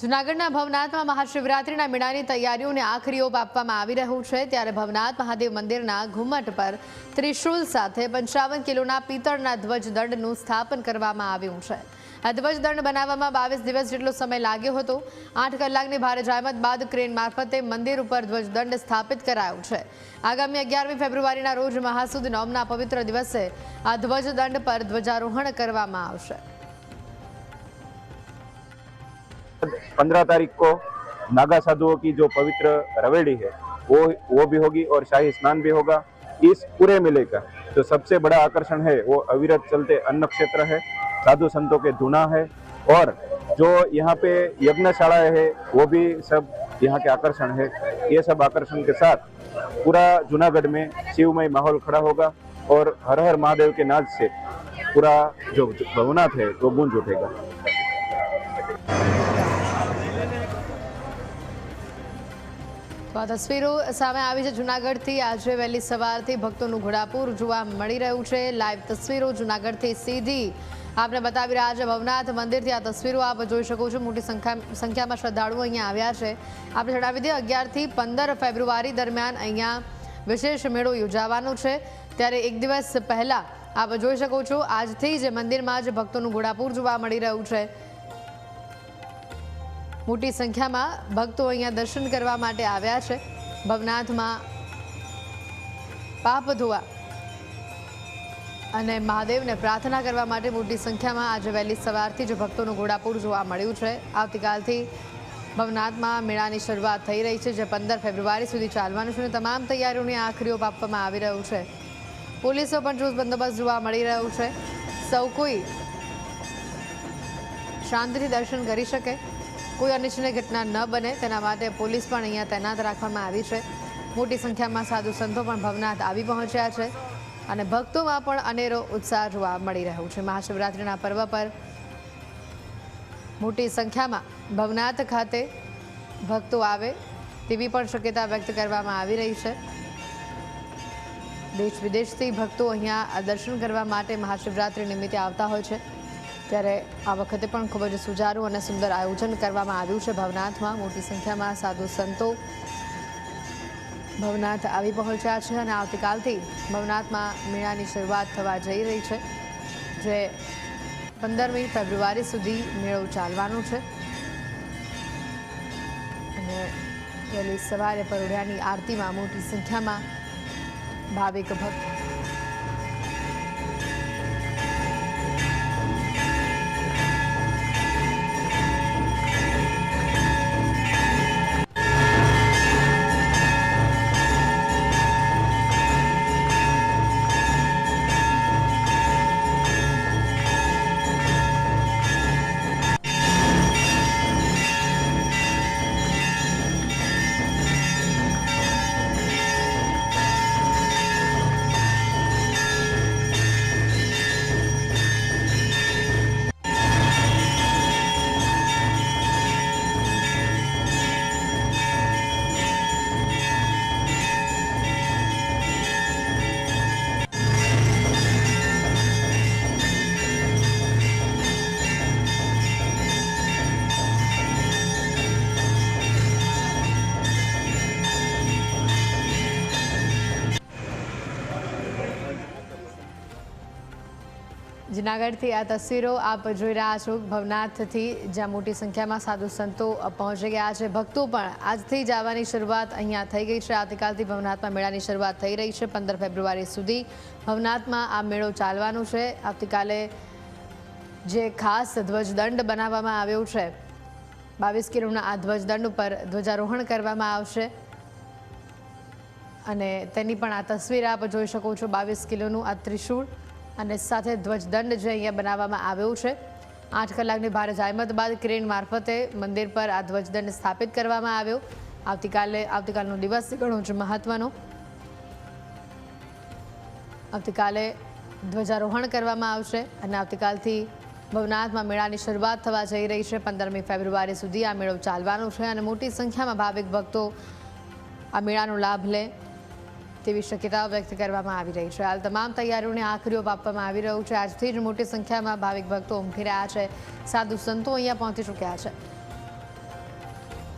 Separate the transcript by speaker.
Speaker 1: જૂનાગઢના ભવનાથમાં મહાશિવરાત્રિના મેળાની તૈયારીઓને આખરી ઓપ આપવામાં આવી રહ્યું છે. ત્યારે ભવનાથ મહાદેવ મંદિરના ઘુમ્મટ પર ત્રિશુલ સાથે પંચાવન કિલોના પિત્તળના ધ્વજદંડનું સ્થાપન કરવામાં આવ્યું છે. આ ધ્વજદંડ બનાવવામાં બાવીસ દિવસ જેટલો સમય લાગ્યો હતો. આઠ કલાકની ભારે જહેમત બાદ ક્રેન મારફતે મંદિર ઉપર ધ્વજદંડ સ્થાપિત કરાયો છે. આગામી અગિયારમી ફેબ્રુઆરીના રોજ મહાસુદ નોમના પવિત્ર દિવસે આ ધ્વજદંડ પર ધ્વજારોહણ કરવામાં આવશે.
Speaker 2: पंद्रह तारीख को नागा साधुओं की जो पवित्र रवेड़ी है, वो वो भी होगी और शाही स्नान भी होगा। इस पूरे मेले का जो सबसे बड़ा आकर्षण है, वो अविरत चलते अन्न क्षेत्र है, साधु संतों के धुना है और जो यहाँ पे यज्ञशाला है, वो भी सब यहाँ के आकर्षण है। ये सब आकर्षण के साथ पूरा जूनागढ़ में शिवमय माहौल खड़ा होगा और हर हर महादेव के नाच से पूरा जो भवनाथ है, वो गूंज उठेगा।
Speaker 1: તો આ તસવીરો સામે આવી છે જુનાગઢથી. આજે વહેલી સવારથી ભક્તોનું ઘોડાપુર જોવા મળી રહ્યું છે. લાઈવ તસવીરો જુનાગઢથી સીધી આપને બતાવી રહ્યા છે. ભવનાથ મંદિરથી આ તસવીરો આપ જોઈ શકો છો. મોટી સંખ્યા સંખ્યામાં શ્રદ્ધાળુઓ અહીંયા આવ્યા છે. આપણે જણાવી દઈએ, અગિયારથી પંદર ફેબ્રુઆરી દરમિયાન અહીંયા વિશેષ મેળો યોજાવાનો છે. ત્યારે એક દિવસ પહેલાં આપ જોઈ શકો છો, આજથી જ મંદિરમાં જ ભક્તોનું ઘોડાપુર જોવા મળી રહ્યું છે. મોટી સંખ્યામાં ભક્તો અહીંયા દર્શન કરવા માટે આવ્યા છે. ભવનાથમાં પાપ ધોવા અને મહાદેવને પ્રાર્થના કરવા માટે મોટી સંખ્યામાં આજે વહેલી સવારથી જ ભક્તોનું ઘોડાપુર જોવા મળ્યું છે. આવતીકાલથી ભવનાથમાં મેળાની શરૂઆત થઈ રહી છે, જે પંદર ફેબ્રુઆરી સુધી ચાલવાનું છે અને તમામ તૈયારીઓની આખરીઓ આપવામાં આવી રહ્યું છે. પોલીસો પણ ચુસ્ત બંદોબસ્ત જોવા મળી રહ્યું છે. સૌ કોઈ શાંતિથી દર્શન કરી શકે. કોઈ અનિચ્છનીય ઘટના ન બને, તેના માટે પોલીસ પણ અહીંયા તૈનાત રાખવામાં આવી છે. મોટી સંખ્યામાં સાધુ સંતો પણ ભવનાથ આવી પહોંચ્યા છે અને ભક્તોમાં પણ અનેરો ઉત્સાહ જોવા મળી રહ્યો છે. મહાશિવરાત્રિના પર્વ પર મોટી સંખ્યામાં ભવનાથ ખાતે ભક્તો આવે તેવી પણ શક્યતા વ્યક્ત કરવામાં આવી રહી છે. દેશ વિદેશથી ભક્તો અહીંયા દર્શન કરવા માટે મહાશિવરાત્રિ નિમિત્તે આવતા હોય છે. ત્યારે આ વખતે પણ ખૂબ જ સુજારું અને સુંદર આયોજન કરવામાં આવ્યું છે. ભવનાથમાં મોટી સંખ્યામાં સાધુ સંતો ભવનાથ આવી પહોંચ્યા છે અને આવતીકાલથી ભવનાથમાં મેળાની શરૂઆત થવા જઈ રહી છે, જે પંદરમી ફેબ્રુઆરી સુધી મેળો ચાલવાનો છે. અને વહેલી સવારે પરોઢિયાની આરતીમાં મોટી સંખ્યામાં ભાવિક ભક્ત જુનાગઢથી આ તસવીરો આપ જોઈ રહ્યા છો. ભવનાથથી જ્યાં મોટી સંખ્યામાં સાધુ સંતો પહોંચી ગયા છે. ભક્તો પણ આજથી જવાની શરૂઆત અહીંયા થઈ ગઈ છે. આવતીકાલથી ભવનાથમાં મેળાની શરૂઆત થઈ રહી છે પંદર ફેબ્રુઆરી સુધી. ભવનાથમાં આ મેળો ચાલવાનો છે. આવતીકાલે જે ખાસ ધ્વજદંડ બનાવવામાં આવ્યો છે. બાવીસ કિલોના આ ધ્વજદંડ ઉપર ધ્વજારોહણ કરવામાં આવશે. અને તેની પણ આ તસવીર આપ જોઈ શકો છો. બાવીસ કિલોનું આ ત્રિશૂળ અને સાથે ધ્વજદંડ જે અહીંયા બનાવવામાં આવ્યો છે. આઠ કલાકની ભારે જાહેમત બાદ ક્રેન મારફતે મંદિર પર આ ધ્વજદંડ સ્થાપિત કરવામાં આવ્યો. આવતીકાલે આવતીકાલનો દિવસ ઘણો જ મહત્વનો. આવતીકાલે ધ્વજારોહણ કરવામાં આવશે અને આવતીકાલથી ભવનાથમાં મેળાની શરૂઆત થવા જઈ રહી છે. પંદરમી ફેબ્રુઆરી સુધી આ મેળો ચાલવાનો છે અને મોટી સંખ્યામાં ભાવિક ભક્તો આ મેળાનો લાભ લે તેવી શક્યતાઓ વ્યક્ત કરવામાં આવી રહી છે. હાલ તમામ તૈયારીઓને આખરીઓ આપવામાં આવી રહ્યું છે. આજથી જ મોટી સંખ્યામાં ભાવિક ભક્તો ઉમટી રહ્યા છે. સાધુ સંતો અહીંયા પહોંચી ચૂક્યા છે.